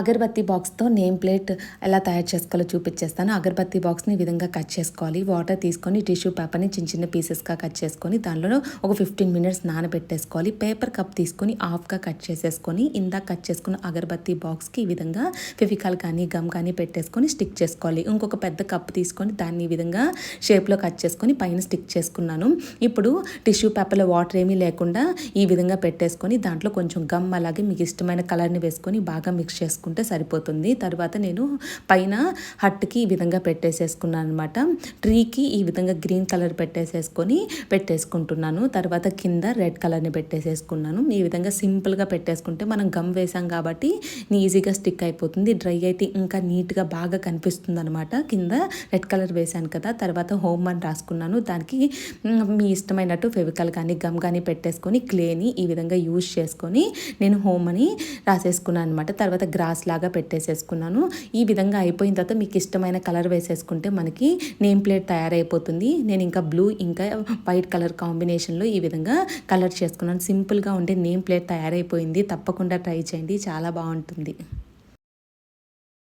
అగరబత్తి బాక్స్తో name plate ఎలా తయారు చేసుకోవాలో చూపించేస్తాను. అగరబత్తి బాక్స్ని ఈ విధంగా కట్ చేసుకోవాలి. వాటర్ తీసుకొని టిష్యూ పేపర్ని చిన్న చిన్న పీసెస్గా కట్ చేసుకొని దానిలో ఒక ఫిఫ్టీన్ మినిట్స్ నానబెట్టేసుకోవాలి. పేపర్ కప్ తీసుకొని హాఫ్గా కట్ చేసేసుకొని ఇందాక కట్ చేసుకున్న అగరబత్తి బాక్స్కి ఈ విధంగా ఫెవికాల్ కానీ గమ్ కానీ పెట్టేసుకొని స్టిక్ చేసుకోవాలి. ఇంకొక పెద్ద కప్ తీసుకొని దాన్ని ఈ విధంగా షేప్లో కట్ చేసుకొని పైన స్టిక్ చేసుకున్నాను. ఇప్పుడు టిష్యూ పేపర్లో వాటర్ ఏమీ లేకుండా ఈ విధంగా పెట్టేసుకొని దాంట్లో కొంచెం గమ్ అలాగే మీకు ఇష్టమైన కలర్ని వేసుకొని బాగా మిక్స్ చేసుకుంటే సరిపోతుంది. తర్వాత నేను పైన హట్కి ఈ విధంగా పెట్టేసేసుకున్నాను అనమాట ట్రీకి ఈ విధంగా గ్రీన్ కలర్ పెట్టేసేసుకొని పెట్టేసుకుంటున్నాను. తర్వాత కింద రెడ్ కలర్ని పెట్టేసేసుకున్నాను. ఈ విధంగా సింపుల్గా పెట్టేసుకుంటే మనం గమ్ వేసాం కాబట్టి ఈజీగా స్టిక్ అయిపోతుంది. డ్రై అయితే ఇంకా నీట్గా బాగా కనిపిస్తుంది అనమాట కింద రెడ్ కలర్ వేసాను కదా. తర్వాత హోమ్ అని రాసుకున్నాను. దానికి మీ ఇష్టమైనట్టు ఫెవికల్ కానీ గమ్ కానీ పెట్టేసుకొని క్లేని ఈ విధంగా యూజ్ చేసుకొని నేను హోమ్ అని రాసేసుకున్నాను అనమాట తర్వాత గ్రాస్ లాగా పెట్టేసేసుకున్నాను. ఈ విధంగా అయిపోయిన తర్వాత మీకు ఇష్టమైన కలర్ వేసేసుకుంటే మనకి నేమ్ ప్లేట్ తయారైపోతుంది. నేను ఇంకా బ్లూ ఇంకా వైట్ కలర్ కాంబినేషన్లో ఈ విధంగా కలర్ చేసుకున్నాను. సింపుల్గా ఉండే నేమ్ ప్లేట్ తయారైపోయింది. తప్పకుండా ట్రై చేయండి. చాలా బాగుంటుంది.